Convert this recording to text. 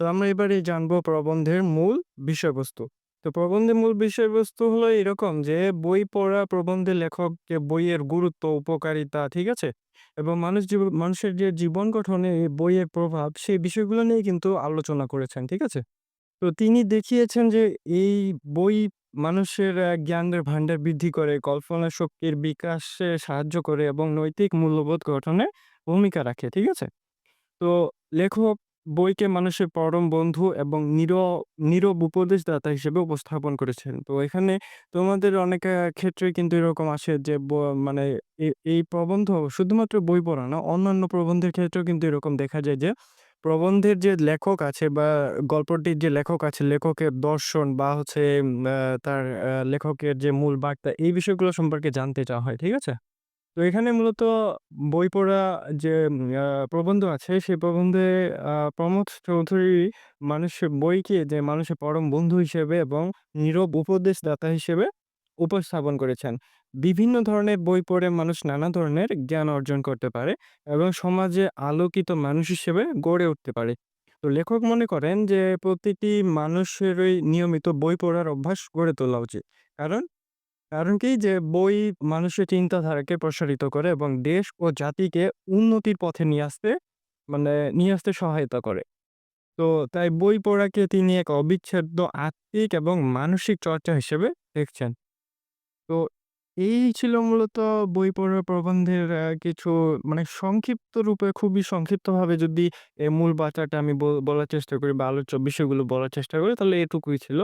তো আমরা এবারে জানব প্রবন্ধের মূল বিষয়বস্তু। তো প্রবন্ধের মূল বিষয়বস্তু হলো এরকম যে বই পড়া প্রবন্ধের লেখককে বইয়ের গুরুত্ব, উপকারিতা, ঠিক আছে? এবং মানুষ জীব মানুষের যে জীবন গঠনে বইয়ের প্রভাব সেই বিষয়গুলো নিয়ে কিন্তু আলোচনা করেছেন, ঠিক আছে? তো তিনি দেখিয়েছেন যে এই বই মানুষের জ্ঞানের ভান্ডার বৃদ্ধি করে, কল্পনা শক্তির বিকাশে সাহায্য করে এবং নৈতিক মূল্যবোধ গঠনে ভূমিকা রাখে, ঠিক আছে? তো লেখক বইকে মানুষের পরম বন্ধু এবং নির নীরব উপদেশদাতা হিসেবে উপস্থাপন করেছেন। তো এখানে তোমাদের অনেক আ ক্ষেত্রেই কিন্তু এরকম আসে যে ব মানে এই প্রবন্ধ শুধুমাত্র বই পড়া না, অন্যান্য প্রবন্ধের ক্ষেত্রেও কিন্তু এরকম দেখা যায় যে প্রবন্ধের যে লেখক আছে বা গল্পটির যে লেখক আছে, লেখকের দর্শন বা হচ্ছে তার লেখকের যে মূল বার্তা এই বিষয়গুলো সম্পর্কে জানতে চাওয়া হয়। ঠিক আছে? তো এখানে মূলত বই পড়া যে প্রবন্ধ আছে সেই প্রবন্ধে, আ প্রমথ চৌধুরী মানুষের বইকে যে মানুষের পরম বন্ধু হিসেবে এবং নীরব উপদেশদাতা হিসেবে উপস্থাপন করেছেন। বিভিন্ন ধরনের বই পড়ে মানুষ নানা ধরনের জ্ঞান অর্জন করতে পারে এবং সমাজে আলোকিত মানুষ হিসেবে গড়ে উঠতে পারে। তো লেখক মনে করেন যে, প্রতিটি মানুষেরই নিয়মিত বই পড়ার অভ্যাস গড়ে তোলা উচিত। কারণ কারণ কি যে, বই মানুষের চিন্তাধারাকে প্রসারিত করে এবং দেশ ও জাতিকে উন্নতির পথে নিয়ে আসতে মানে নিয়ে আসতে সহায়তা করে। তো তাই বই পড়াকে তিনি এক অবিচ্ছেদ্য আত্মিক এবং মানসিক চর্চা হিসেবে দেখছেন। তো এই ছিল মূলত বই পড়ার প্রবন্ধের কিছু মানে সংক্ষিপ্ত রূপে, খুবই সংক্ষিপ্তভাবে যদি এ মূল বার্তাটা আমি বল বলার চেষ্টা করি বা আলোচ্য বিষয়গুলো বলার চেষ্টা করি, তাহলে এটুকুই ছিল।